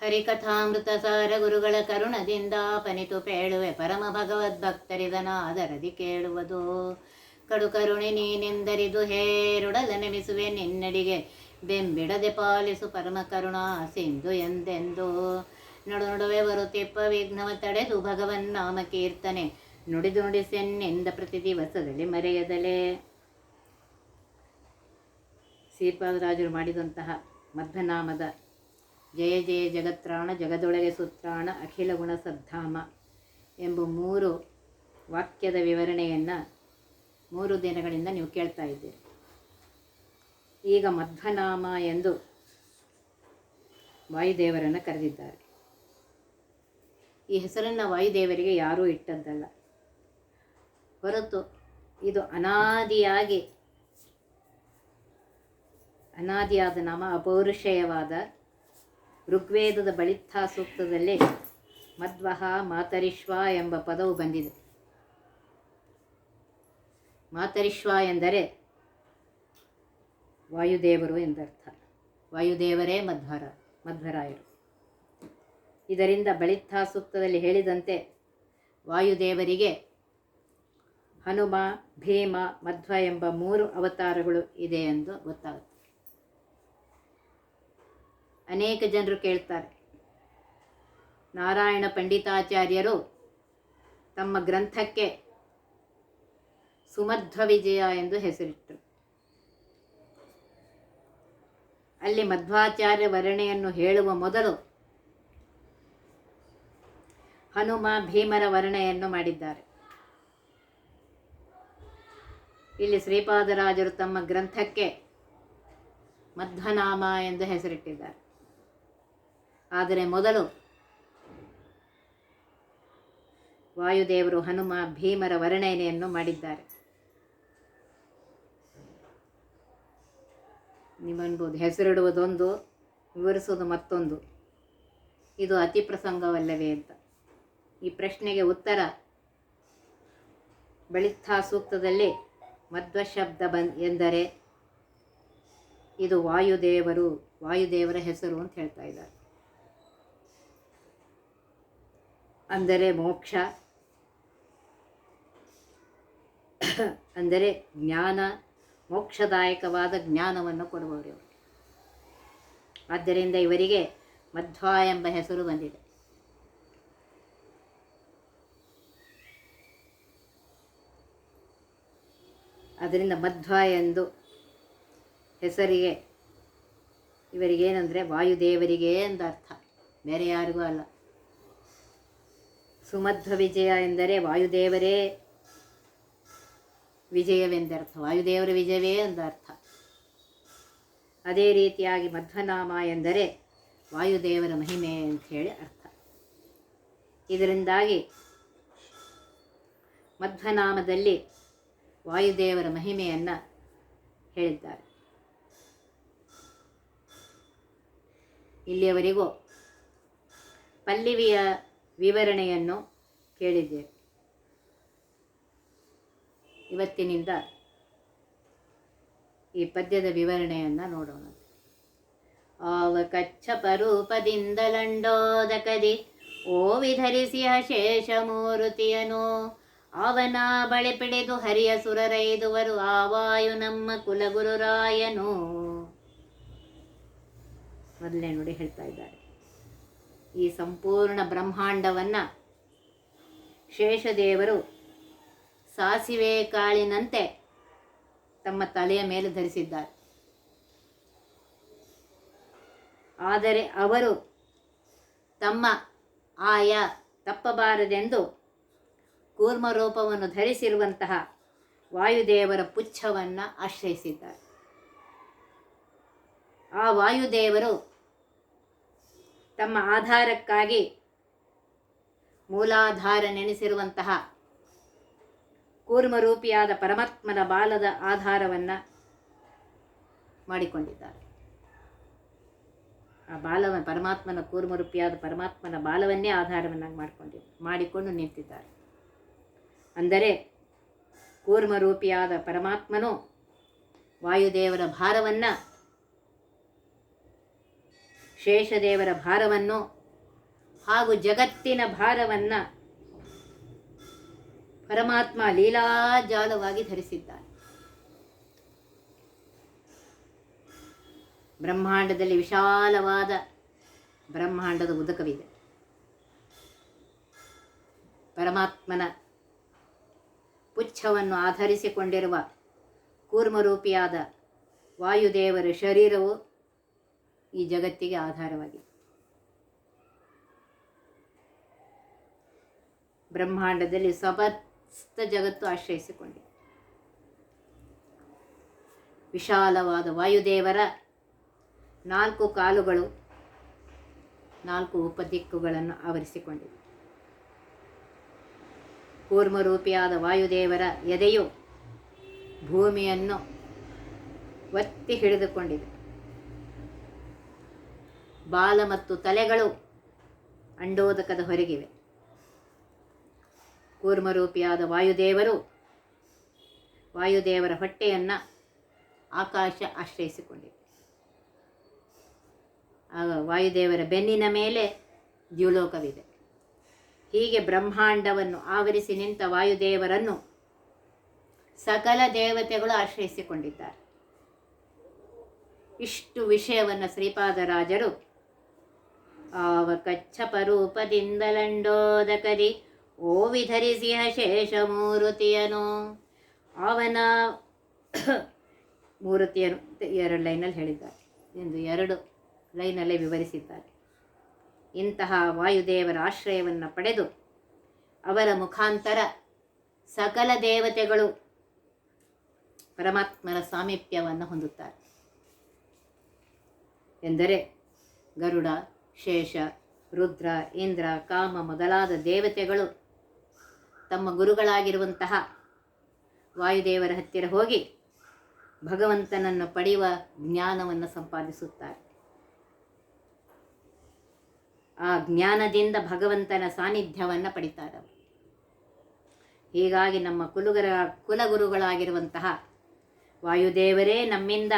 ಹರಿಕಥಾಮೃತ ಸಾರ ಗುರುಗಳ ಕರುಣದಿಂದ ಪನಿತು ಪೇಳುವೆ ಪರಮ ಭಗವದ್ಭಕ್ತರಿದನಾದರದಿ ಕೇಳುವುದು. ಕಡು ಕರುಣೆ ನೀನೆಂದರಿದು ಹೇರುಡಲ ನೆಮಿಸುವೆ ನಿನ್ನಡಿಗೆ, ಬೆಂಬಿಡದೆ ಪಾಲಿಸು ಪರಮ ಕರುಣಾ ಸಿಂಧು ಎಂದೆಂದು. ನಡು ನಡುವೆ ಬರುತ್ತಿಪ್ಪ ವಿಘ್ನವ ತಡೆದು ಭಗವನ್ ನಾಮ ಕೀರ್ತನೆ ನುಡಿದು ನುಡಿಸೆನ್ನೆಂದ ಪ್ರತಿ ದಿವಸದಲ್ಲಿ ಮರೆಯದಲೇ. ಶ್ರೀಪಾದರಾಜರು ಮಾಡಿದಂತಹ ಮಧ್ವನಾಮದ ಜಯ ಜಯ ಜಗತ್ರಾಣ ಜಗದೊಳಗೆ ಸುತ್ರಾಣ ಅಖಿಲ ಗುಣ ಸದ್ಧಾಮ ಎಂಬ ಮೂರು ವಾಕ್ಯದ ವಿವರಣೆಯನ್ನು ಮೂರು ದಿನಗಳಿಂದ ನೀವು ಕೇಳ್ತಾ ಇದ್ದೀರಿ. ಈಗ ಮಧ್ವನಾಮ ಎಂದು ವಾಯುದೇವರನ್ನು ಕರೆದಿದ್ದಾರೆ. ಈ ಹೆಸರನ್ನು ವಾಯುದೇವರಿಗೆ ಯಾರೂ ಇಟ್ಟದ್ದಲ್ಲ. ಹೊರತು ಇದು ಅನಾದಿಯಾಗಿ, ಅನಾದಿಯಾದ ನಾಮ ಅಪೌರುಷೇಯವಾದ ಋಗ್ವೇದದ ಬಳಿತ್ಥಾ ಸೂಕ್ತದಲ್ಲಿ ಮಧ್ವಹ ಮಾತರಿಶ್ವ ಎಂಬ ಪದವು ಬಂದಿದೆ. ಮಾತರಿಶ್ವ ಎಂದರೆ ವಾಯುದೇವರು ಎಂದರ್ಥ. ವಾಯುದೇವರೇ ಮಧ್ವರ, ಮಧ್ವರಾಯರು. ಇದರಿಂದ ಬಳಿತ್ಥಾ ಸೂಕ್ತದಲ್ಲಿ ಹೇಳಿದಂತೆ ವಾಯುದೇವರಿಗೆ ಹನುಮ, ಭೀಮ, ಮಧ್ವ ಎಂಬ ಮೂರು ಅವತಾರಗಳು ಇದೆ ಎಂದು ಗೊತ್ತಾಗುತ್ತೆ. ಅನೇಕ ಜನರು ಕೇಳ್ತಾರೆ. ನಾರಾಯಣ ಪಂಡಿತಾಚಾರ್ಯರು ತಮ್ಮ ಗ್ರಂಥಕ್ಕೆ ಸುಮಧ್ವ ವಿಜಯ ಎಂದು ಹೆಸರಿಟ್ಟರು ಅಲ್ಲಿ ಮಧ್ವಾಚಾರ್ಯ ವರ್ಣೆಯನ್ನು ಹೇಳುವ ಮೊದಲು ಹನುಮ ಭೀಮರ ವರ್ಣೆಯನ್ನು ಮಾಡಿದ್ದಾರೆ. ಇಲ್ಲಿ ಶ್ರೀಪಾದರಾಜರು ತಮ್ಮ ಗ್ರಂಥಕ್ಕೆ ಮಧ್ವನಾಮ ಎಂದು ಹೆಸರಿಟ್ಟಿದ್ದಾರೆ. ಆದರೆ ಮೊದಲು ವಾಯುದೇವರು ಹನುಮ ಭೀಮರ ವರ್ಣನೆಯನ್ನು ಮಾಡಿದ್ದಾರೆ. ನಿಮ್ಮನ್ಬೋದು ಹೆಸರಿಡುವುದೊಂದು, ವಿವರಿಸುವುದು ಮತ್ತೊಂದು. ಇದು ಅತಿ ಪ್ರಸಂಗವಲ್ಲವೇ ಅಂತ. ಈ ಪ್ರಶ್ನೆಗೆ ಉತ್ತರ ಬೆಳಿತಾ ಸೂಕ್ತದಲ್ಲಿ ಮಧ್ವ ಶಬ್ದ ಬನ್ ಎಂದರೆ ಇದು ವಾಯುದೇವರು, ವಾಯುದೇವರ ಹೆಸರು ಅಂತ ಹೇಳ್ತಾ ಇದ್ದಾರೆ. ಅಂದರೆ ಮೋಕ್ಷ, ಅಂದರೆ ಜ್ಞಾನ, ಮೋಕ್ಷದಾಯಕವಾದ ಜ್ಞಾನವನ್ನು ಕೊಡುವವರು ಇವರು ಆದ್ದರಿಂದ ಇವರಿಗೆ ಮಧ್ವ ಎಂಬ ಹೆಸರು ಬಂದಿದೆ. ಅದರಿಂದ ಮಧ್ವ ಎಂದು ಹೆಸರಿಗೆ ಇವರಿಗೇನೆಂದರೆ ವಾಯುದೇವರಿಗೆ ಅರ್ಥ ಬೇರೆ ಯಾರಿಗೂ ಅಲ್ಲ. ಸುಮಧ್ವ ವಿಜಯ ಎಂದರೆ ವಾಯುದೇವರೇ. ವಿಜಯವೆಂದರ್ಥ, ವಾಯುದೇವರ ವಿಜಯವೇ ಎಂದರ್ಥ ಅದೇ ರೀತಿಯಾಗಿ ಮಧ್ವನಾಮ ಎಂದರೆ ವಾಯುದೇವರ ಮಹಿಮೆ ಅಂತ ಹೇಳಿ ಅರ್ಥ. ಇದರಿಂದಾಗಿ ಮಧ್ವನಾಮದಲ್ಲಿ ವಾಯುದೇವರ ಮಹಿಮೆಯನ್ನು ಹೇಳಿದ್ದಾರೆ. ಇಲ್ಲಿಯವರೆಗೂ ಪಲ್ಲಿವಿಯ ವಿವರಣೆಯನ್ನು ಕೇಳಿದ್ದೇವೆ ಇವತ್ತಿನಿಂದ ಈ ಪದ್ಯದ ವಿವರಣೆಯನ್ನು ನೋಡೋಣ. ಆವ ಕಚ್ಚಪ ಓವಿ ಓ ಶೇಷ ಮೂರುತಿಯನು ಅವನ ಬಳೆ ಪಿಡಿದು ಹರಿಯ ಸುರರೈದುವರು ಆವಾಯು ನಮ್ಮ ಕುಲಗುರುರಾಯನು. ಮೊದಲೇ ನೋಡಿ ಹೇಳ್ತಾ ಇದ್ದಾರೆ. ಈ ಸಂಪೂರ್ಣ ಬ್ರಹ್ಮಾಂಡವನ್ನು ಶೇಷದೇವರು ಸಾಸಿವೆ ಕಾಳಿನಂತೆ ತಮ್ಮ ತಲೆಯ ಮೇಲೆ ಧರಿಸಿದ್ದಾರೆ. ಆದರೆ ಅವರು ತಮ್ಮ ಆಯ ತಪ್ಪಬಾರದೆಂದು ಕೂರ್ಮ ರೂಪವನ್ನು ಧರಿಸಿರುವಂತಹ ವಾಯುದೇವರ ಪುಚ್ಛವನ್ನು ಆಶ್ರಯಿಸಿದ್ದಾರೆ. ಆ ವಾಯುದೇವರು ತಮ್ಮ ಆಧಾರಕ್ಕಾಗಿ ಮೂಲಾಧಾರ ನೆನೆಸಿರುವಂತಹ ಕೂರ್ಮರೂಪಿಯಾದ ಪರಮಾತ್ಮನ ಬಾಲದ ಆಧಾರವನ್ನು ಮಾಡಿಕೊಂಡಿದ್ದಾರೆ. ಆ ಬಾಲವ ಪರಮಾತ್ಮನ ಕೂರ್ಮರೂಪಿಯಾದ ಪರಮಾತ್ಮನ ಬಾಲವನ್ನೇ ಆಧಾರವನ್ನಾಗಿ ಮಾಡಿಕೊಂಡಿ, ಮಾಡಿಕೊಂಡು ನಿಂತಿದ್ದಾರೆ. ಅಂದರೆ ಕೂರ್ಮರೂಪಿಯಾದ ಪರಮಾತ್ಮನು ವಾಯುದೇವರ ಭಾರವನ್ನು ಶೇಷದೇವರ ಭಾರವನ್ನು ಹಾಗೂ ಜಗತ್ತಿನ ಭಾರವನ್ನು ಪರಮಾತ್ಮ ಲೀಲಾಜಾಲವಾಗಿ ಧರಿಸಿದ್ದಾನೆ ಬ್ರಹ್ಮಾಂಡದಲ್ಲಿ ವಿಶಾಲವಾದ ಬ್ರಹ್ಮಾಂಡದ ಉದಕವಿದೆ. ಪರಮಾತ್ಮನ ಪುಚ್ಛವನ್ನು ಆಧರಿಸಿಕೊಂಡಿರುವ ಕೂರ್ಮರೂಪಿಯಾದ ವಾಯುದೇವರ ಶರೀರವು ಈ ಜಗತ್ತಿಗೆ ಆಧಾರವಾಗಿದೆ. ಬ್ರಹ್ಮಾಂಡದಲ್ಲಿ ಸಮಸ್ತ ಜಗತ್ತು ಆಶ್ರಯಿಸಿಕೊಂಡಿದೆ. ವಿಶಾಲವಾದ ವಾಯುದೇವರ ನಾಲ್ಕು ಕಾಲುಗಳು, ನಾಲ್ಕು ಉಪದಿಕ್ಕುಗಳನ್ನು ಆವರಿಸಿಕೊಂಡಿದೆ ಕೂರ್ಮರೂಪಿಯಾದ ವಾಯುದೇವರ ಎದೆಯು ಭೂಮಿಯನ್ನು ಒತ್ತಿ ಹಿಡಿದುಕೊಂಡಿದೆ. ಬಾಲ ಮತ್ತು ತಲೆಗಳು ಅಂಡೋದಕದ ಹೊರಗಿವೆ. ಕೂರ್ಮರೂಪಿಯಾದ ವಾಯುದೇವರು ವಾಯುದೇವರ ಹೊಟ್ಟೆಯನ್ನು ಆಕಾಶ ಆಶ್ರಯಿಸಿಕೊಂಡಿದೆ. ಆಗ ವಾಯುದೇವರ ಬೆನ್ನಿನ ಮೇಲೆ ದ್ಯುಲೋಕವಿದೆ. ಹೀಗೆ ಬ್ರಹ್ಮಾಂಡವನ್ನು ಆವರಿಸಿ ನಿಂತ ವಾಯುದೇವರನ್ನು ಸಕಲ ದೇವತೆಗಳು ಆಶ್ರಯಿಸಿಕೊಂಡಿದ್ದಾರೆ. ಇಷ್ಟು ವಿಷಯವನ್ನು ಶ್ರೀಪಾದರಾಜರು ಆವ ಓವಿ ಓ ವಿಧರಿಸಿಹ ಶೇಷಮೂರುತಿಯನು. ಅವನ ಮೂರುತಿಯನು ಎರಡು ಲೈನಲ್ಲಿ ಹೇಳಿದ್ದಾರೆ ಎಂದು ಎರಡು ಲೈನಲ್ಲೇ ವಿವರಿಸಿದ್ದಾರೆ. ಇಂತಹ ವಾಯುದೇವರ ಆಶ್ರಯವನ್ನು ಪಡೆದು ಅವರ ಮುಖಾಂತರ ಸಕಲ ದೇವತೆಗಳು ಪರಮಾತ್ಮನ ಸಾಮೀಪ್ಯವನ್ನು ಹೊಂದುತ್ತಾರೆ. ಎಂದರೆ ಗರುಡ ಶೇಷ, ರುದ್ರ, ಇಂದ್ರ, ಕಾಮ ಮೊದಲಾದ ದೇವತೆಗಳು ತಮ್ಮ ಗುರುಗಳಾಗಿರುವಂತಹ ವಾಯುದೇವರ ಹತ್ತಿರ ಹೋಗಿ ಭಗವಂತನನ್ನು ಪಡೆಯುವ ಜ್ಞಾನವನ್ನು ಸಂಪಾದಿಸುತ್ತಾರೆ ಆ ಜ್ಞಾನದಿಂದ ಭಗವಂತನ ಸಾನ್ನಿಧ್ಯವನ್ನು ಪಡಿತಾರೆ. ಹೀಗಾಗಿ ನಮ್ಮ ಕುಲುಗರ ಕುಲಗುರುಗಳಾಗಿರುವಂತಹ ವಾಯುದೇವರೇ ನಮ್ಮಿಂದ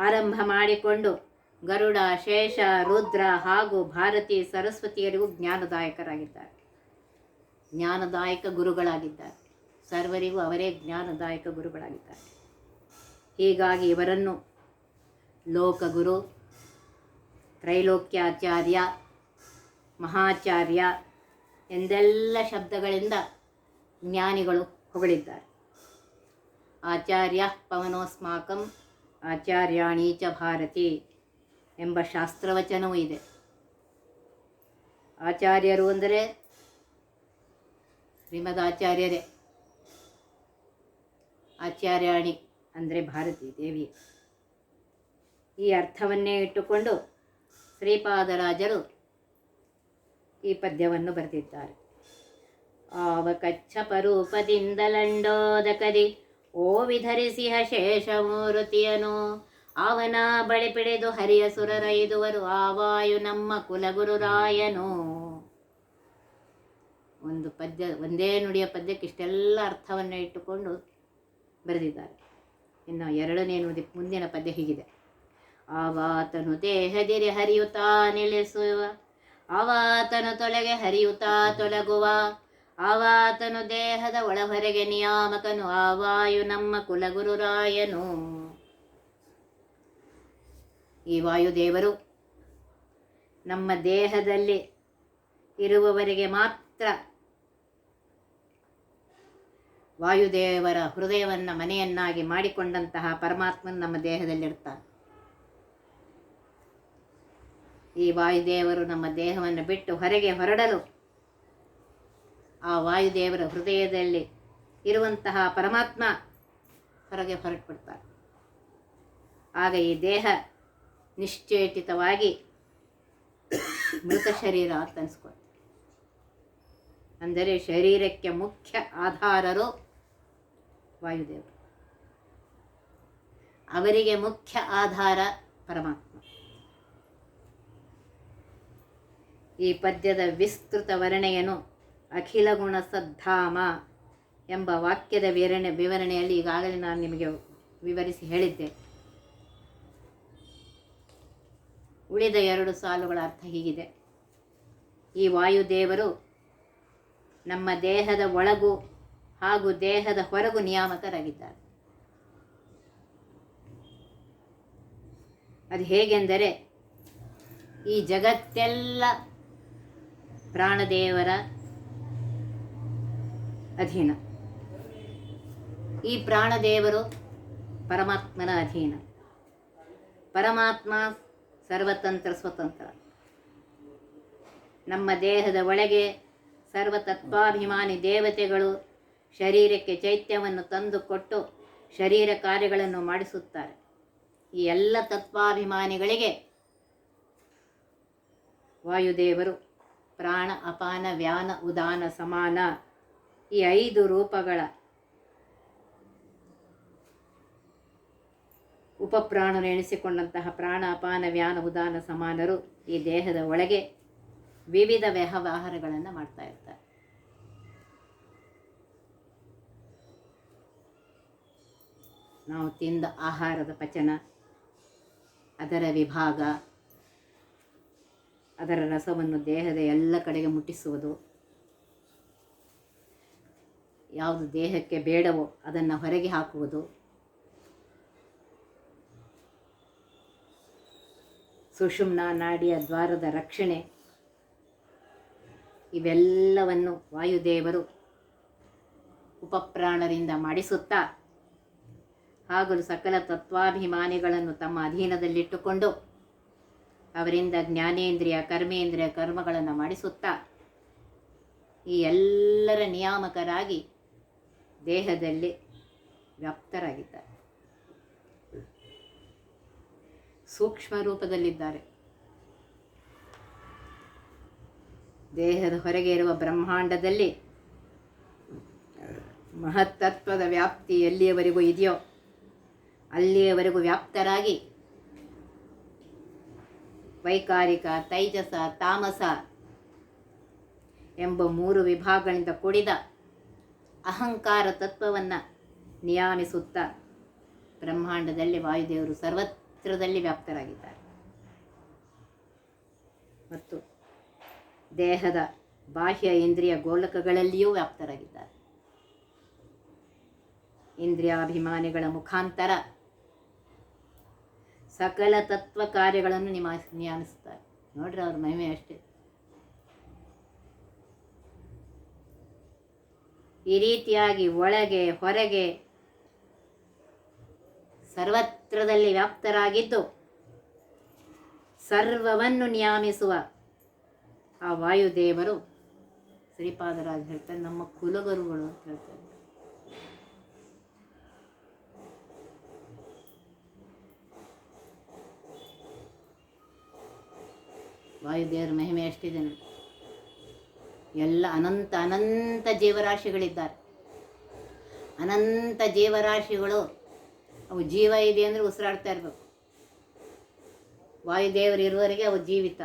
ಆರಂಭ ಮಾಡಿಕೊಂಡು ಗರುಡ, ಶೇಷ, ರುದ್ರ ಹಾಗೂ ಭಾರತಿ ಸರಸ್ವತಿಯರಿಗೂ ಜ್ಞಾನದಾಯಕರಾಗಿದ್ದಾರೆ. ಜ್ಞಾನದಾಯಕ ಗುರುಗಳಾಗಿದ್ದಾರೆ. ಸರ್ವರಿಗೂ ಅವರೇ ಜ್ಞಾನದಾಯಕ ಗುರುಗಳಾಗಿದ್ದಾರೆ. ಹೀಗಾಗಿ ಇವರನ್ನು ಲೋಕಗುರು, ತ್ರೈಲೋಕ್ಯಾಚಾರ್ಯ, ಮಹಾಚಾರ್ಯ ಎಂದೆಲ್ಲ ಶಬ್ದಗಳಿಂದ ಜ್ಞಾನಿಗಳು ಹೊಗಳಿದ್ದಾರೆ. ಆಚಾರ್ಯ ಪವನೋಸ್ಮಾಕಂ ಆಚಾರ್ಯಾಣಿ ಚ ಭಾರತಿ ಎಂಬ ಶಾಸ್ತ್ರವಚನವೂ ಇದೆ. ಆಚಾರ್ಯರು ಅಂದರೆ ಶ್ರೀಮದ್ ಆಚಾರ್ಯರೇ ಆಚಾರ್ಯಾಣಿ ಅಂದರೆ ಭಾರತಿ ದೇವಿ ಈ ಅರ್ಥವನ್ನೇ ಇಟ್ಟುಕೊಂಡು ಶ್ರೀಪಾದರಾಜರು ಈ ಪದ್ಯವನ್ನು ಬರೆದಿದ್ದಾರೆ. ಆವ ಕಚ್ಚಪರೂಪದಿಂದಲಂಡೋದಕದಿ ಓ ವಿಧರಿಸಿಹ ಶೇಷಮೂರುತಿಯನು ಅವನ ಬಳಿ ಪಿಡಿದು ಹರಿಯ ಸುರರೈದುವರು ಆವಾಯು ನಮ್ಮ ಕುಲಗುರುರಾಯನು. ಒಂದು ಪದ್ಯ, ಒಂದೇ ನುಡಿಯ ಪದ್ಯಕ್ಕೆ ಇಷ್ಟೆಲ್ಲ ಅರ್ಥವನ್ನು ಇಟ್ಟುಕೊಂಡು ಬರೆದಿದ್ದಾರೆ. ಇನ್ನು ಎರಡನೇ ನುಡಿ, ಮುಂದಿನ ಪದ್ಯ ಹೀಗಿದೆ. ಆವಾತನು ದೇಹದಿರಿ ಹರಿಯುತ್ತಾ ನಿಲ್ಲಿಸುವ, ಆವಾತನು ತೊಲಗೆ ಹರಿಯುತ್ತಾ ತೊಲಗುವ ಆವಾತನು ದೇಹದ ಒಳಹೊರೆಗೆ ನಿಯಾಮಕನು, ಆವಾಯು ನಮ್ಮ ಕುಲಗುರುರಾಯನು. ಈ ವಾಯುದೇವರು ನಮ್ಮ ದೇಹದಲ್ಲಿ ಇರುವವರಿಗೆ ಮಾತ್ರ ವಾಯುದೇವರ ಹೃದಯವನ್ನು ಮನೆಯನ್ನಾಗಿ ಮಾಡಿಕೊಂಡಂತಹ ಪರಮಾತ್ಮನ ನಮ್ಮ ದೇಹದಲ್ಲಿರ್ತಾನೆ. ಈ ವಾಯುದೇವರು ನಮ್ಮ ದೇಹವನ್ನು ಬಿಟ್ಟು ಹೊರಗೆ ಹೊರಡಲು ಆ ವಾಯುದೇವರ ಹೃದಯದಲ್ಲಿ ಇರುವಂತಹ ಪರಮಾತ್ಮ ಹೊರಗೆ ಹೊರಟುಬಿಡ್ತಾರೆ. ಆಗ ಈ ದೇಹ ನಿಶ್ಚೇಟಿತವಾಗಿ ಮೃತ ಶರೀರ ಅಂತ ಅಂದರೆ ಶರೀರಕ್ಕೆ ಮುಖ್ಯ ಆಧಾರರು ವಾಯುದೇವರು. ಅವರಿಗೆ ಮುಖ್ಯ ಆಧಾರ ಪರಮಾತ್ಮ. ಈ ಪದ್ಯದ ವಿಸ್ತೃತ ವರ್ಣೆಯನ್ನು ಅಖಿಲ ಗುಣ ಸದ್ಧಾಮ ಎಂಬ ವಾಕ್ಯದ ವಿವರಣೆ ವಿವರಣೆಯಲ್ಲಿ ಈಗಾಗಲೇ ನಾನು ನಿಮಗೆ ವಿವರಿಸಿ ಹೇಳಿದ್ದೆ. ಉಳಿದ ಎರಡು ಸಾಲುಗಳ ಅರ್ಥ ಹೀಗಿದೆ. ಈ ವಾಯುದೇವರು ನಮ್ಮ ದೇಹದ ಒಳಗೂ ಹಾಗೂ ದೇಹದ ಹೊರಗೂ ನಿಯಾಮಕರಾಗಿದ್ದಾರೆ. ಅದು ಹೇಗೆಂದರೆ ಈ ಜಗತ್ತೆಲ್ಲ ಪ್ರಾಣದೇವರ ಅಧೀನ. ಈ ಪ್ರಾಣದೇವರು ಪರಮಾತ್ಮನ ಅಧೀನ. ಪರಮಾತ್ಮ ಸರ್ವತಂತ್ರ ಸ್ವತಂತ್ರ. ನಮ್ಮ ದೇಹದ ಒಳಗೆ ಸರ್ವತತ್ವಾಭಿಮಾನಿ ದೇವತೆಗಳು ಶರೀರಕ್ಕೆ ಚೈತ್ಯವನ್ನು ತಂದುಕೊಟ್ಟು ಶರೀರ ಕಾರ್ಯಗಳನ್ನು ಮಾಡಿಸುತ್ತಾರೆ. ಈ ಎಲ್ಲ ತತ್ವಾಭಿಮಾನಿಗಳಿಗೆ ವಾಯುದೇವರು ಪ್ರಾಣ, ಅಪಾನ, ವ್ಯಾನ, ಉದಾನ, ಸಮಾನ ಈ ಐದು ರೂಪಗಳ ಉಪಪ್ರಾಣರು ಎಣಿಸಿಕೊಂಡಂತಹ ಪ್ರಾಣ, ಅಪಾನ, ವ್ಯಾನ, ಉದಾನ, ಸಮಾನರು ಈ ದೇಹದ ಒಳಗೆ ವಿವಿಧ ವ್ಯವಹಾರಗಳನ್ನು ಮಾಡ್ತಾ ಇರ್ತಾರೆ. ನಾವು ತಿಂದ ಆಹಾರದ ಪಚನ, ಅದರ ವಿಭಾಗ, ಅದರ ರಸವನ್ನು ದೇಹದ ಎಲ್ಲ ಕಡೆಗೆ ಮುಟ್ಟಿಸುವುದು ಯಾವುದು ದೇಹಕ್ಕೆ ಬೇಡವೋ ಅದನ್ನು ಹೊರಗೆ ಹಾಕುವುದು. ಸುಷುಮ್ನ, ನಾಡಿಯ ದ್ವಾರದ ರಕ್ಷಣೆ. ಇವೆಲ್ಲವನ್ನು ವಾಯುದೇವರು ಉಪಪ್ರಾಣರಿಂದ ಮಾಡಿಸುತ್ತಾ ಹಾಗೂ ಸಕಲ ತತ್ವಾಭಿಮಾನಿಗಳನ್ನು ತಮ್ಮ ಅಧೀನದಲ್ಲಿಟ್ಟುಕೊಂಡು ಅವರಿಂದ ಜ್ಞಾನೇಂದ್ರಿಯ, ಕರ್ಮೇಂದ್ರಿಯ ಕರ್ಮಗಳನ್ನು ಮಾಡಿಸುತ್ತಾ, ಈ ಎಲ್ಲರ ನಿಯಾಮಕರಾಗಿ ದೇಹದಲ್ಲಿ ವ್ಯಾಪ್ತರಾಗಿದ್ದಾರೆ. ಸೂಕ್ಷ್ಮ ರೂಪದಲ್ಲಿದ್ದಾರೆ. ದೇಹದ ಹೊರಗೆ ಇರುವ ಬ್ರಹ್ಮಾಂಡದಲ್ಲಿ ಮಹತ್ತತ್ವದ ವ್ಯಾಪ್ತಿ ಎಲ್ಲಿಯವರೆಗೂ ಇದೆಯೋ ಅಲ್ಲಿಯವರೆಗೂ ವ್ಯಾಪ್ತರಾಗಿ ವೈಕಾರಿಕ, ತೈಜಸ, ತಾಮಸ ಎಂಬ ಮೂರು ವಿಭಾಗಗಳಿಂದ ಕೂಡಿದ ಅಹಂಕಾರ ತತ್ವವನ್ನು ನಿಯಾಮಿಸುತ್ತಾ ಬ್ರಹ್ಮಾಂಡದಲ್ಲಿ ವಾಯುದೇವರು ಸರ್ವತ್ರದಲ್ಲಿ ವ್ಯಾಪ್ತರಾಗಿದ್ದಾರೆ. ಮತ್ತು ದೇಹದ ಬಾಹ್ಯ ಇಂದ್ರಿಯ ಗೋಲಕಗಳಲ್ಲಿಯೂ ವ್ಯಾಪ್ತರಾಗಿದ್ದಾರೆ. ಇಂದ್ರಿಯಾಭಿಮಾನಿಗಳ ಮುಖಾಂತರ ಸಕಲ ತತ್ವ ಕಾರ್ಯಗಳನ್ನು ನಿಮಾ ನಿಯಾಮಿಸುತ್ತಾರೆ ನೋಡ್ರಿ ಅವ್ರ ಮಹಿಮೆ ಅಷ್ಟೇ. ಈ ರೀತಿಯಾಗಿ ಒಳಗೆ, ಹೊರಗೆ ಸರ್ವತ್ರದಲ್ಲಿ ವ್ಯಾಪ್ತರಾಗಿದ್ದು, ಸರ್ವವನ್ನು ನಿಯಾಮಿಸುವ ಆ ವಾಯುದೇವರು ಶ್ರೀಪಾದರಾಜ್ ಹೇಳ್ತಾರೆ, ನಮ್ಮ ಕುಲಗುರುಗಳು ಅಂತ ಹೇಳ್ತಾರೆ. ವಾಯುದೇವರ ಮಹಿಮೆ ಎಷ್ಟಿದೆ ನೋಡಿ. ಎಲ್ಲ ಅನಂತ ಅನಂತ ಜೀವರಾಶಿಗಳಿದ್ದಾರೆ. ಅನಂತ ಜೀವರಾಶಿಗಳು, ಅವು ಜೀವ ಇದೆ ಅಂದರೆ ಉಸಿರಾಡ್ತಾ ಇರಬೇಕು. ವಾಯುದೇವರು ಇರುವವರೆಗೆ ಅವು ಜೀವಿತ.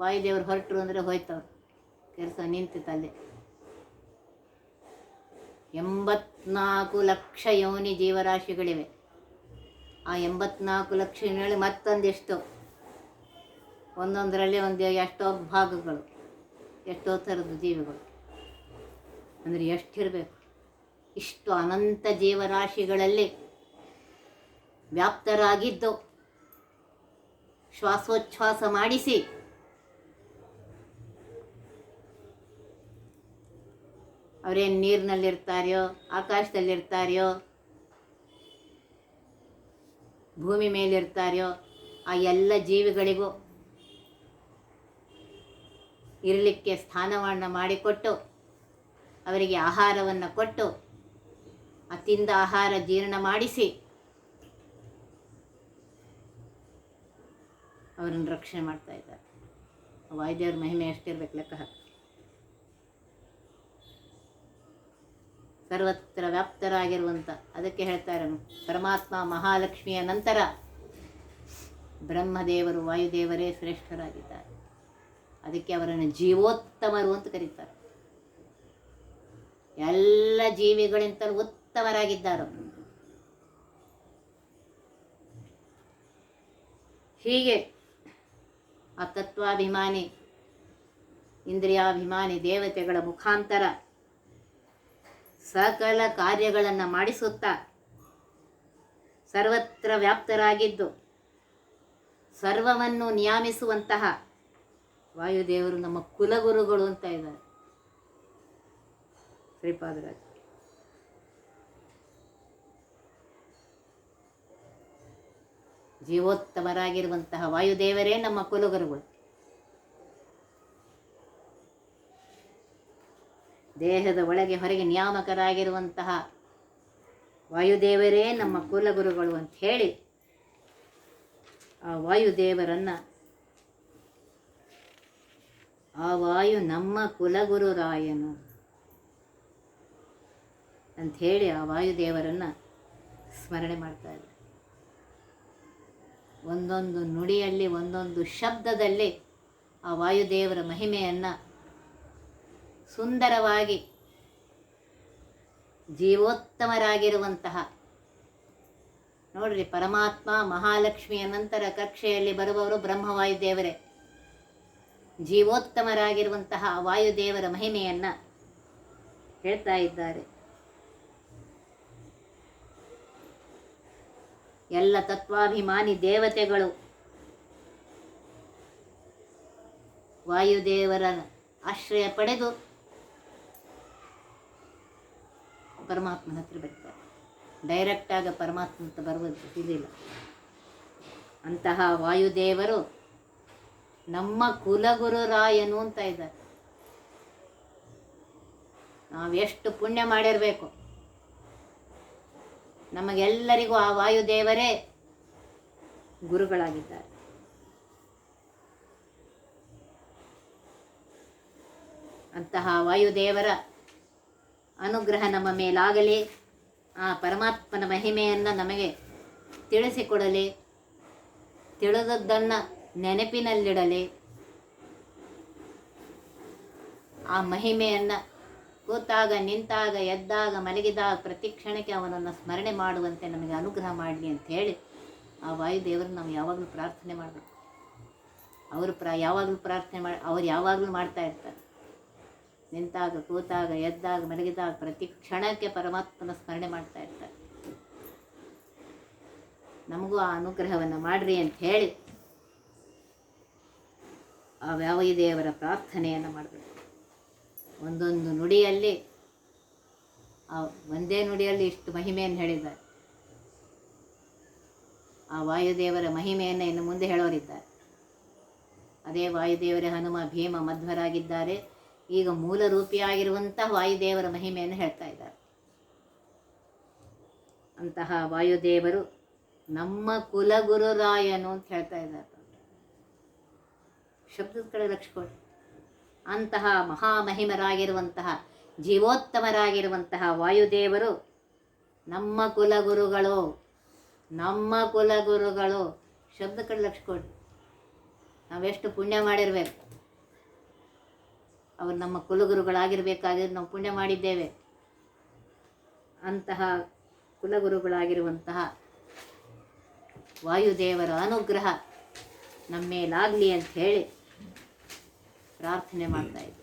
ವಾಯುದೇವರು ಹೊರಟರು ಅಂದರೆ ಹೋಯ್ತವ್ರು. ಕೆಲಸ ನಿಂತಿತ್ತು ಅಲ್ಲೇ ಎಂಬತ್ನಾಲ್ಕು ಲಕ್ಷ ಯೋನಿ ಜೀವರಾಶಿಗಳಿವೆ. ಆ ಎಂಬತ್ನಾಲ್ಕು ಲಕ್ಷ ಹೇಳಿ ಮತ್ತೊಂದಿಷ್ಟು? ಒಂದೊಂದರಲ್ಲಿ ಒಂದು ಎಷ್ಟೋ ಭಾಗಗಳು. ಎಷ್ಟೋ ಥರದ ಜೀವಿಗಳು? ಅಂದರೆ ಎಷ್ಟಿರಬೇಕು? ಇಷ್ಟು ಅನಂತ ಜೀವರಾಶಿಗಳಲ್ಲಿ ವ್ಯಾಪ್ತರಾಗಿದ್ದು ಶ್ವಾಸೋಚ್ಛ್ವಾಸ ಮಾಡಿಸಿ ಅವರೇನು ನೀರಿನಲ್ಲಿರ್ತಾರೆಯೋ, ಆಕಾಶದಲ್ಲಿರ್ತಾರೆಯೋ, ಭೂಮಿ ಮೇಲಿರ್ತಾರೆಯೋ, ಆ ಎಲ್ಲ ಜೀವಿಗಳಿಗೂ ಇರಲಿಕ್ಕೆ ಸ್ಥಾನವನ್ನು ಮಾಡಿಕೊಟ್ಟು, ಅವರಿಗೆ ಆಹಾರವನ್ನು ಕೊಟ್ಟು ಆ ತಿಂದ ಆಹಾರ ಜೀರ್ಣ ಮಾಡಿಸಿ, ಅವರನ್ನು ರಕ್ಷಣೆ ಮಾಡ್ತಾ ಇದ್ದಾರೆ. ವಾಯುದೇವ್ರ ಮಹಿಮೆ ಎಷ್ಟಿರ್ಬೇಕು ಲೆಕ್ಕ ಹಾಕಿ. ಸರ್ವತ್ರ ವ್ಯಾಪ್ತರಾಗಿರುವಂಥ ಅದಕ್ಕೆ ಹೇಳ್ತಾರೆ ಪರಮಾತ್ಮ ಮಹಾಲಕ್ಷ್ಮಿಯ ನಂತರ ಬ್ರಹ್ಮದೇವರು, ವಾಯುದೇವರೇ ಶ್ರೇಷ್ಠರಾಗಿದ್ದಾರೆ. ಅದಕ್ಕೆ ಅವರನ್ನು ಜೀವೋತ್ತಮರು ಅಂತ ಕರೀತಾರೆ ಎಲ್ಲ ಜೀವಿಗಳಿಂತಲೂ ಉತ್ತಮರಾಗಿದ್ದಾರೆ. ಹೀಗೆ ಆ ತತ್ವಾಭಿಮಾನಿ, ಇಂದ್ರಿಯಾಭಿಮಾನಿ ದೇವತೆಗಳ ಮುಖಾಂತರ ಸಕಲ ಕಾರ್ಯಗಳನ್ನು ಮಾಡಿಸುತ್ತಾ ಸರ್ವತ್ರ ವ್ಯಾಪ್ತರಾಗಿದ್ದು, ಸರ್ವವನ್ನು ನಿಯಾಮಿಸುವಂತಹ ವಾಯುದೇವರು ನಮ್ಮ ಕುಲಗುರುಗಳು ಅಂತ ಇದ್ದಾರೆ. ಶ್ರೀಪಾದರಾಜ್. ಜೀವೋತ್ತಮರಾಗಿರುವಂತಹ ವಾಯುದೇವರೇ ನಮ್ಮ ಕುಲಗುರುಗಳು. ದೇಹದ ಒಳಗೆ ಹೊರಗೆ ನಿಯಾಮಕರಾಗಿರುವಂತಹ ವಾಯುದೇವರೇ ನಮ್ಮ ಕುಲಗುರುಗಳು ಅಂತ ಹೇಳಿ ಆ ವಾಯುದೇವರನ್ನು ಆ ವಾಯು ನಮ್ಮ ಕುಲಗುರುರಾಯನು ಹೇಳಿ ಆ ವಾಯುದೇವರನ್ನು ಸ್ಮರಣೆ ಮಾಡ್ತಾ ಇದ್ದಾರೆ. ಒಂದೊಂದು ನುಡಿಯಲ್ಲಿ, ಒಂದೊಂದು ಶಬ್ದದಲ್ಲಿ ಆ ವಾಯುದೇವರ ಮಹಿಮೆಯನ್ನು ಸುಂದರವಾಗಿ ಜೀವೋತ್ತಮರಾಗಿರುವಂತಹ ನೋಡ್ರಿ ಪರಮಾತ್ಮ ಮಹಾಲಕ್ಷ್ಮಿಯ ನಂತರ ಕಕ್ಷೆಯಲ್ಲಿ ಬರುವವರು ಬ್ರಹ್ಮವಾಯುದೇವರೇ ಜೀವೋತ್ತಮರಾಗಿರುವಂತಹ ವಾಯುದೇವರ ಮಹಿಮೆಯನ್ನು ಹೇಳ್ತಾ ಇದ್ದಾರೆ. ಎಲ್ಲ ತತ್ವಾಭಿಮಾನಿ ದೇವತೆಗಳು ವಾಯುದೇವರ ಆಶ್ರಯ ಪಡೆದು ಪರಮಾತ್ಮನ ಹತ್ರ ಬರ್ತಾರೆ. ಡೈರೆಕ್ಟಾಗಿ ಪರಮಾತ್ಮ ಅಂತ ಬರುವುದು ಇದಿಲ್ಲ ಅಂತಹ ವಾಯುದೇವರು ನಮ್ಮ ಕುಲಗುರುರಾಯನು ಅಂತ ಇದ್ದಾರೆ. ನಾವೆಷ್ಟು ಪುಣ್ಯ ಮಾಡಿರಬೇಕು. ನಮಗೆಲ್ಲರಿಗೂ ಆ ವಾಯುದೇವರೇ ಗುರುಗಳಾಗಿದ್ದಾರೆ. ಅಂತಹ ವಾಯುದೇವರ ಅನುಗ್ರಹ ನಮ್ಮ ಮೇಲಾಗಲಿ, ಆ ಪರಮಾತ್ಮನ ಮಹಿಮೆಯನ್ನು ನಮಗೆ ತಿಳಿಸಿಕೊಡಲಿ. ತಿಳಿದದ್ದನ್ನು ನೆನಪಿನಲ್ಲಿಡಲಿ. ಆ ಮಹಿಮೆಯನ್ನು ಕೂತಾಗ ನಿಂತಾಗ, ಎದ್ದಾಗ, ಮಲಗಿದಾಗ ಪ್ರತಿ ಕ್ಷಣಕ್ಕೆ ಅವನನ್ನು ಸ್ಮರಣೆ ಮಾಡುವಂತೆ ನಮಗೆ ಅನುಗ್ರಹ ಮಾಡಲಿ ಅಂತ ಹೇಳಿ ಆ ವಾಯುದೇವರನ್ನು ನಾವು ಯಾವಾಗಲೂ ಪ್ರಾರ್ಥನೆ ಮಾಡಬೇಕು. ಅವರು ಪ್ರ, ಯಾವಾಗಲೂ ಪ್ರಾರ್ಥನೆ ಮಾಡಿ ಅವ್ರು ಯಾವಾಗಲೂ ಮಾಡ್ತಾ ಇರ್ತಾರೆ. ನಿಂತಾಗ, ಕೂತಾಗ, ಎದ್ದಾಗ, ಮಲಗಿದಾಗ ಪ್ರತಿ ಕ್ಷಣಕ್ಕೆ ಪರಮಾತ್ಮನ ಸ್ಮರಣೆ ಮಾಡ್ತಾ ಇರ್ತಾರೆ. ನಮಗೂ ಆ ಅನುಗ್ರಹವನ್ನು ಮಾಡ್ರಿ ಅಂತ ಹೇಳಿ ಆ ವಾಯುದೇವರ ಪ್ರಾರ್ಥನೆಯನ್ನು ಮಾಡಬೇಕು. ಒಂದೊಂದು ನುಡಿಯಲ್ಲಿ, ಆ ಒಂದೇ ನುಡಿಯಲ್ಲಿ ಇಷ್ಟು ಮಹಿಮೆಯನ್ನು ಹೇಳಿದ್ದಾರೆ. ಆ ವಾಯುದೇವರ ಮಹಿಮೆಯನ್ನು ಇನ್ನು ಮುಂದೆ ಹೇಳೋರಿದ್ದಾರೆ. ಅದೇ ವಾಯುದೇವರೇ ಹನುಮ, ಭೀಮ, ಮಧ್ವರಾಗಿದ್ದಾರೆ. ಈಗ ಮೂಲ ರೂಪಿಯಾಗಿರುವಂತಹ ವಾಯುದೇವರ ಮಹಿಮೆಯನ್ನು ಹೇಳ್ತಾ ಇದ್ದಾರೆ. ಅಂತಹ ವಾಯುದೇವರು ನಮ್ಮ ಕುಲಗುರುರಾಯನು ಅಂತ ಹೇಳ್ತಾ ಇದ್ದಾರೆ. ಶಬ್ದದ ಕಡೆ ಲಕ್ಷ್ಯ ಕೊಡಿ ಅಂತಹ ಮಹಾಮಹಿಮರಾಗಿರುವಂತಹ, ಜೀವೋತ್ತಮರಾಗಿರುವಂತಹ ವಾಯುದೇವರು ನಮ್ಮ ಕುಲಗುರುಗಳು ನಮ್ಮ ಕುಲಗುರುಗಳು. ಶಬ್ದ ಕಡೆ ಕೊಡಿ ನಾವೆಷ್ಟು ಪುಣ್ಯ ಮಾಡಿರಬೇಕು. ಅವರು ನಮ್ಮ ಕುಲಗುರುಗಳಾಗಿರಬೇಕಾದ್ರೆ ನಾವು ಪುಣ್ಯ ಮಾಡಿದ್ದೇವೆ. ಅಂತಹ ಕುಲಗುರುಗಳಾಗಿರುವಂತಹ ವಾಯುದೇವರ ಅನುಗ್ರಹ ನಮ್ಮ ಮೇಲಾಗಲಿ ಅಂತ ಹೇಳಿ ಪ್ರಾರ್ಥನೆ ಮಾಡ್ತಾ ಇದ್ದೆ.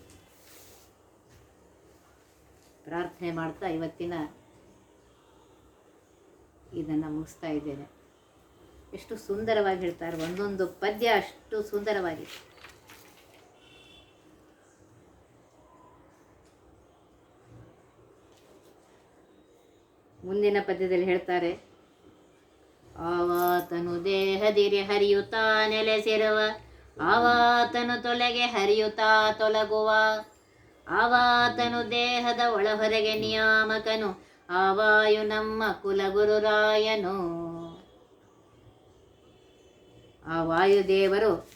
ಪ್ರಾರ್ಥನೆ ಮಾಡ್ತಾ ಇವತ್ತಿನ ಇದನ್ನು ಮುಗಿಸ್ತಾ ಇದ್ದೇನೆ. ಎಷ್ಟು ಸುಂದರವಾಗಿ ಹೇಳ್ತಾರೆ ಒಂದೊಂದು ಪದ್ಯ ಅಷ್ಟು ಸುಂದರವಾಗಿದೆ. ಮುಂದಿನ ಪದ್ಯದಲ್ಲಿ ಹೇಳ್ತಾರೆ, ಆವಾತನು ದೇಹದಿರಿ ಹರಿಯುತ್ತಾ ನೆಲೆಸಿರುವ ಆವಾತನು ತೊಲೆಗೆ ಹರಿಯುತ್ತಾ ತೊಲಗುವ. ಆವಾತನು ದೇಹದ ಒಳಹೊರೆಗೆ ನಿಯಾಮಕನು. ಆವಾಯು ನಮ್ಮ ಕುಲಗುರುರಾಯನು. ಆ ವಾಯುದೇವರು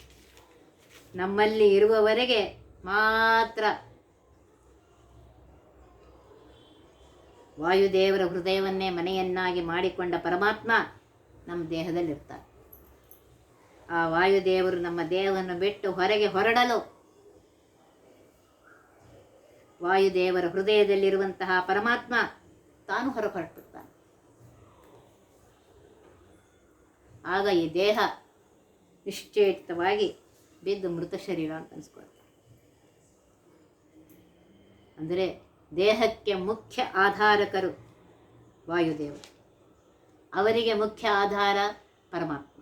ನಮ್ಮಲ್ಲಿ ಇರುವವರೆಗೆ ಮಾತ್ರ. ವಾಯುದೇವರ ಹೃದಯವನ್ನೇ ಮನೆಯನ್ನಾಗಿ ಮಾಡಿಕೊಂಡ ಪರಮಾತ್ಮ ನಮ್ಮ ದೇಹದಲ್ಲಿರ್ತಾರೆ ಆ ವಾಯುದೇವರು ನಮ್ಮ ದೇಹವನ್ನು ಬಿಟ್ಟು ಹೊರಗೆ ಹೊರಡಲು. ವಾಯುದೇವರ ಹೃದಯದಲ್ಲಿರುವಂತಹ ಪರಮಾತ್ಮ ತಾನು ಹೊರ ಹೊರಟಿರ್ತಾನೆ ಆಗ ಈ ದೇಹ ನಿಶ್ಚೇತವಾಗಿ ಬಿದ್ದು ಮೃತ ಶರೀರ ಅಂತ ಅನ್ಸ್ಕೊಳ್ತಾರೆ ಅಂದರೆ ದೇಹಕ್ಕೆ ಮುಖ್ಯ ಆಧಾರಕರು ವಾಯುದೇವರು. ಅವರಿಗೆ ಮುಖ್ಯ ಆಧಾರ ಪರಮಾತ್ಮ.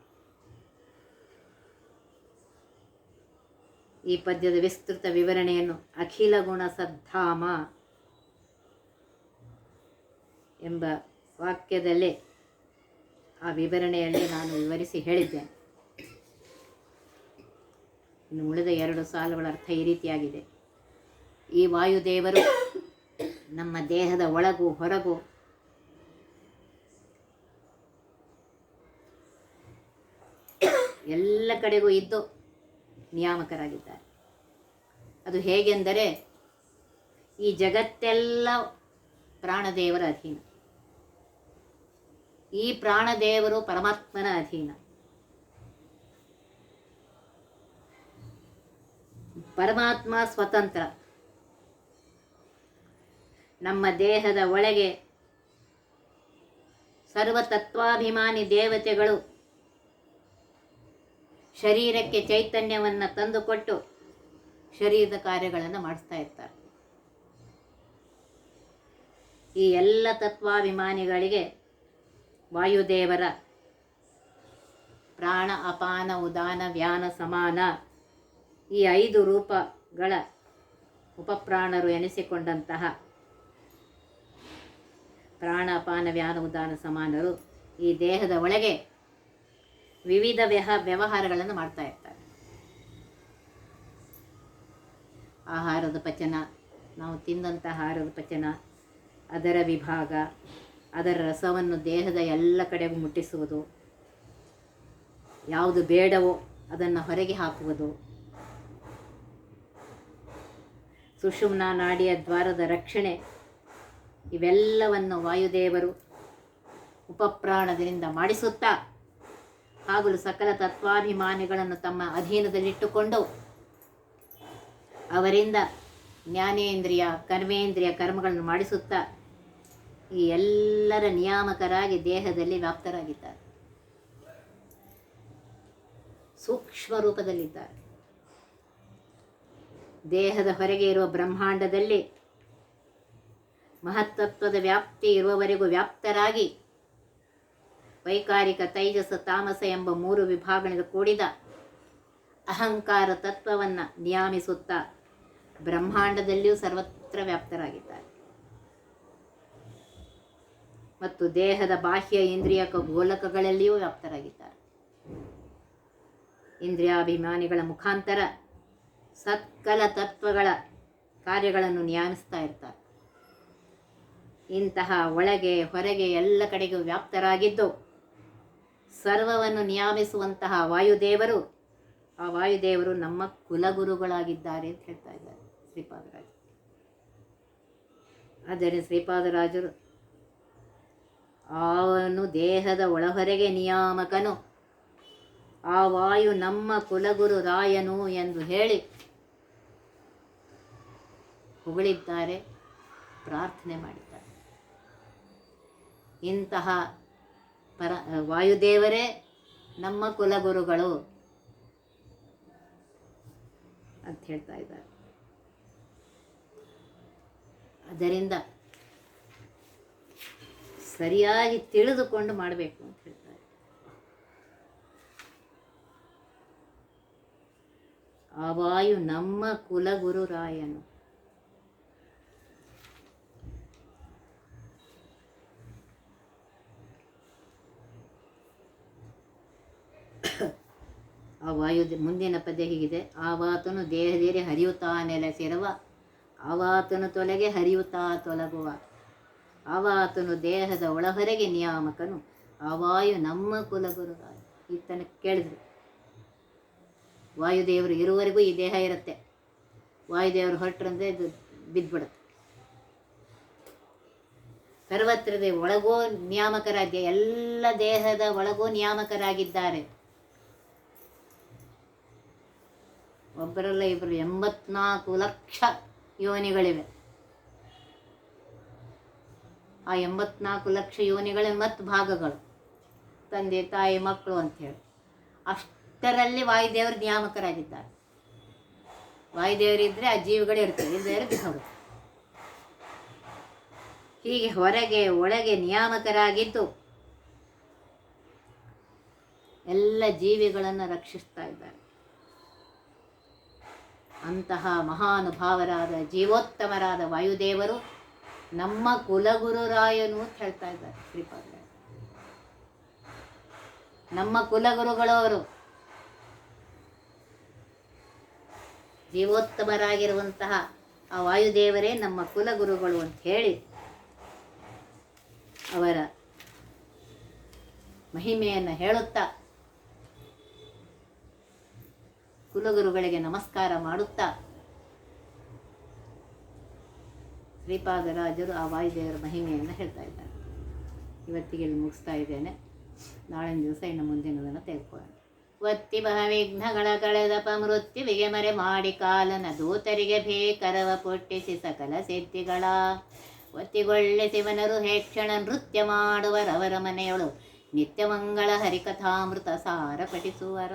ಈ ಪದ್ಯದ ವಿಸ್ತೃತ ವಿವರಣೆಯನ್ನು ಅಖಿಲ ಗುಣ ಸದ್ಧಾಮ ಎಂಬ ವಾಕ್ಯದಲ್ಲೇ ಆ ವಿವರಣೆಯಲ್ಲಿ ನಾನು ವಿವರಿಸಿ ಹೇಳಿದ್ದೇನೆ. ಇನ್ನು ಉಳಿದ ಎರಡು ಸಾಲುಗಳ ಅರ್ಥ ಈ ರೀತಿಯಾಗಿದೆ. ಈ ವಾಯುದೇವರು ನಮ್ಮ ದೇಹದ ಒಳಗೂ ಹೊರಗೂ ಎಲ್ಲ ಕಡೆಗೂ ಇದ್ದು ನಿಯಾಮಕರಾಗಿದ್ದಾರೆ. ಅದು ಹೇಗೆಂದರೆ ಈ ಜಗತ್ತೆಲ್ಲ ಪ್ರಾಣದೇವರ ಅಧೀನ. ಈ ಪ್ರಾಣದೇವರು ಪರಮಾತ್ಮನ ಅಧೀನ. ಪರಮಾತ್ಮ ಸ್ವತಂತ್ರ. ನಮ್ಮ ದೇಹದ ಒಳಗೆ ಸರ್ವತತ್ವಾಭಿಮಾನಿ ದೇವತೆಗಳು ಶರೀರಕ್ಕೆ ಚೈತನ್ಯವನ್ನು ತಂದುಕೊಟ್ಟು ಶರೀರದ ಕಾರ್ಯಗಳನ್ನು ಮಾಡಿಸ್ತಾ ಇರ್ತಾರೆ. ಈ ಎಲ್ಲ ತತ್ವಾಭಿಮಾನಿಗಳಿಗೆ ವಾಯುದೇವರ ಪ್ರಾಣ ಅಪಾನ ಉದಾನ ವ್ಯಾನ ಸಮಾನ ಈ ಐದು ರೂಪಗಳ ಉಪಪ್ರಾಣರು ಎನಿಸಿಕೊಂಡಂತಹ ಪ್ರಾಣ ಅಪಾನ ವ್ಯಾನ ಉದಾನ ಸಮಾನರು ಈ ದೇಹದ ಒಳಗೆ ವಿವಿಧ ವ್ಯಹ, ವ್ಯವಹಾರಗಳನ್ನು ಮಾಡ್ತಾ ಇರ್ತಾರೆ. ಆಹಾರದ ಪಚನ, ನಾವು ತಿಂದಂಥ ಆಹಾರದ ಪಚನ, ಅದರ ವಿಭಾಗ, ಅದರ ರಸವನ್ನು ದೇಹದ ಎಲ್ಲ ಕಡೆಗೂ ಮುಟ್ಟಿಸುವುದು, ಯಾವುದು ಬೇಡವೋ ಅದನ್ನು ಹೊರಗೆ ಹಾಕುವುದು. ಸುಷುಮ್ನ, ನಾಡಿಯ ದ್ವಾರದ ರಕ್ಷಣೆ, ಇವೆಲ್ಲವನ್ನು ವಾಯುದೇವರು ಉಪಪ್ರಾಣದಿಂದ ಮಾಡಿಸುತ್ತಾ ಹಾಗೂ ಸಕಲ ತತ್ವಾಭಿಮಾನಿಗಳನ್ನು ತಮ್ಮ ಅಧೀನದಲ್ಲಿಟ್ಟುಕೊಂಡು ಅವರಿಂದ ಜ್ಞಾನೇಂದ್ರಿಯ, ಕರ್ಮೇಂದ್ರಿಯ ಕರ್ಮಗಳನ್ನು ಮಾಡಿಸುತ್ತಾ ಈ ಎಲ್ಲರ ನಿಯಾಮಕರಾಗಿ ದೇಹದಲ್ಲಿ ವ್ಯಾಪ್ತರಾಗಿದ್ದಾರೆ. ಸೂಕ್ಷ್ಮ ರೂಪದಲ್ಲಿದ್ದಾರೆ. ದೇಹದ ಹೊರಗೆ ಇರುವ ಬ್ರಹ್ಮಾಂಡದಲ್ಲಿ ಮಹತ್ತತ್ವದ ವ್ಯಾಪ್ತಿ ಇರುವವರೆಗೂ ವ್ಯಾಪ್ತರಾಗಿ ವೈಕಾರಿಕ ತೈಜಸ, ತಾಮಸ ಎಂಬ ಮೂರು ವಿಭಾಗಗಳಿಂದ ಕೂಡಿದ ಅಹಂಕಾರ ತತ್ವವನ್ನು ನಿಯಾಮಿಸುತ್ತಾ ಬ್ರಹ್ಮಾಂಡದಲ್ಲಿಯೂ ಸರ್ವತ್ರ ವ್ಯಾಪ್ತರಾಗಿದ್ದಾರೆ. ಮತ್ತು ದೇಹದ ಬಾಹ್ಯ ಇಂದ್ರಿಯಕ ಗೋಲಕಗಳಲ್ಲಿಯೂ ವ್ಯಾಪ್ತರಾಗಿದ್ದಾರೆ. ಇಂದ್ರಿಯಾಭಿಮಾನಿಗಳ ಮುಖಾಂತರ ಸತ್ಕಲ ತತ್ವಗಳ ಕಾರ್ಯಗಳನ್ನು ನಿಯಾಮಿಸ್ತಾ ಇರ್ತಾರೆ. ಇಂತಹ ಒಳಗೆ ಹೊರಗೆ ಎಲ್ಲ ಕಡೆಗೂ ವ್ಯಾಪ್ತರಾಗಿದ್ದು ಸರ್ವವನ್ನು ನಿಯಾಮಿಸುವಂತಹ ವಾಯುದೇವರು, ಆ ವಾಯುದೇವರು ನಮ್ಮ ಕುಲಗುರುಗಳಾಗಿದ್ದಾರೆ ಅಂತ ಹೇಳ್ತಾ ಇದ್ದಾರೆ ಶ್ರೀಪಾದರಾಜ. ಆದರೆ ಶ್ರೀಪಾದರಾಜರು, ಅವನು ದೇಹದ ಒಳಹೊರೆಗೆ ನಿಯಾಮಕನು. ಆ ವಾಯು ನಮ್ಮ ಕುಲಗುರು ರಾಯನು ಎಂದು ಹೇಳಿ ಹೊಗಳಿದ್ದಾರೆ, ಪ್ರಾರ್ಥನೆ ಮಾಡಿದ್ದಾರೆ. ಇಂತಹ ಪರ ವಾಯುದೇವರೇ, ನಮ್ಮ ಕುಲಗುರುಗಳು ಅಂತ ಹೇಳ್ತಾ ಇದ್ದಾರೆ. ಅದರಿಂದ ಸರಿಯಾಗಿ ತಿಳಿದುಕೊಂಡು ಮಾಡಬೇಕು ಅಂತ ಹೇಳ್ತಾರೆ ಆ ವಾಯು ನಮ್ಮ ಕುಲಗುರು ಆ ವಾಯು ಮುಂದಿನ ಪದ್ಯ ಹೀಗಿದೆ. ಆವಾತನು ದೇಹದೇರಿ ಹರಿಯುತ್ತಾ ನೆಲೆಸಿರುವ ಆವಾತನು ತೊಲೆಗೆ ಹರಿಯುತ್ತಾ ತೊಲಗುವ. ಆವಾತನು ದೇಹದ ಒಳಹೊರಗೆ ನಿಯಾಮಕನು. ಆ ವಾಯು ನಮ್ಮ ಕುಲಗುರು ಈತನ ಕೇಳಿದ್ರು. ವಾಯುದೇವರು ಇರುವರೆಗೂ ಈ ದೇಹ ಇರುತ್ತೆ. ವಾಯುದೇವರು ಹೊರಟ್ರಂದ್ರೆ ಇದು ಬಿದ್ದುಬಿಡುತ್ತೆ ಸರ್ವತ್ರದ ಒಳಗೋ ನಿಯಾಮಕರಾಗಿ ಎಲ್ಲ ದೇಹದ ಒಳಗೂ ನಿಯಾಮಕರಾಗಿದ್ದಾರೆ. ಒಬ್ಬರಲ್ಲ ಇಬ್ಬರು ಎಂಬತ್ನಾಲ್ಕು ಲಕ್ಷ ಯೋನಿಗಳಿವೆ. ಆ ಎಂಬತ್ನಾಲ್ಕು ಲಕ್ಷ ಯೋನಿಗಳ ಮತ್ತು ಭಾಗಗಳು. ತಂದೆ, ತಾಯಿ, ಮಕ್ಕಳು ಅಂಥೇಳಿ ಅಷ್ಟರಲ್ಲಿ ವಾಯುದೇವರು ನಿಯಾಮಕರಾಗಿದ್ದಾರೆ. ವಾಯುದೇವರಿದ್ದರೆ ಆ ಜೀವಿಗಳು ಇರ್ತವೆ ಇಲ್ಲದೇ ಬಿದ್ದೋಗುತ್ತೆ ಹೀಗೆ ಹೊರಗೆ, ಒಳಗೆ ನಿಯಾಮಕರಾಗಿದ್ದು ಎಲ್ಲ ಜೀವಿಗಳನ್ನು ರಕ್ಷಿಸ್ತಾ ಇದ್ದಾರೆ. ಅಂತಹ ಮಹಾನುಭಾವರಾದ ಜೀವೋತ್ತಮರಾದ ವಾಯುದೇವರು ನಮ್ಮ ಕುಲಗುರುರಾಯನು ಅಂತ ಹೇಳ್ತಾ ಇದ್ದಾರೆ ಶ್ರೀಪಾದ ನಮ್ಮ ಕುಲಗುರುಗಳು ಅವರು. ಜೀವೋತ್ತಮರಾಗಿರುವಂತಹ ಆ ವಾಯುದೇವರೇ ನಮ್ಮ ಕುಲಗುರುಗಳು ಅಂತ ಹೇಳಿ ಅವರ ಮಹಿಮೆಯನ್ನು ಹೇಳುತ್ತಾ ಕುಲಗುರುಗಳಿಗೆ ನಮಸ್ಕಾರ ಮಾಡುತ್ತಾ. ಶ್ರೀಪಾದರಾಜರು ಆ ವಾಯುದೇವರ ಮಹಿಮೆಯನ್ನು ಹೇಳ್ತಾ ಇದ್ದಾರೆ. ಇವತ್ತಿಗೆ ಇಲ್ಲಿ ಮುಗಿಸ್ತಾ ಇದ್ದೇನೆ. ನಾಳಿನ ದಿವಸ ಇನ್ನು ಮುಂದಿನದನ್ನು ತೆಗೆದುಕೊಳ್ಳೋಣ. ಒತ್ತಿ ವಿಘ್ನಗಳ ಕಳೆದಪ ಮೃತ್ಯುವಿಗೆ ಮರೆ ಮಾಡಿ ಕಾಲನ ದೂತರಿಗೆ ಭೇಕರವ ಪೊಟ್ಟಿಸಿ ಸಕಲ ಸಿದ್ಧಿಗಳ. ಒತ್ತಿಗೊಳ್ಳೆ ಶಿವನರು ಹೇಕ್ಷಣ ನೃತ್ಯ ಮಾಡುವರವರ ಮನೆಯೊಳು ನಿತ್ಯ ಮಂಗಳ ಹರಿಕಥಾಮೃತ ಸಾರ ಪಠಿಸುವರ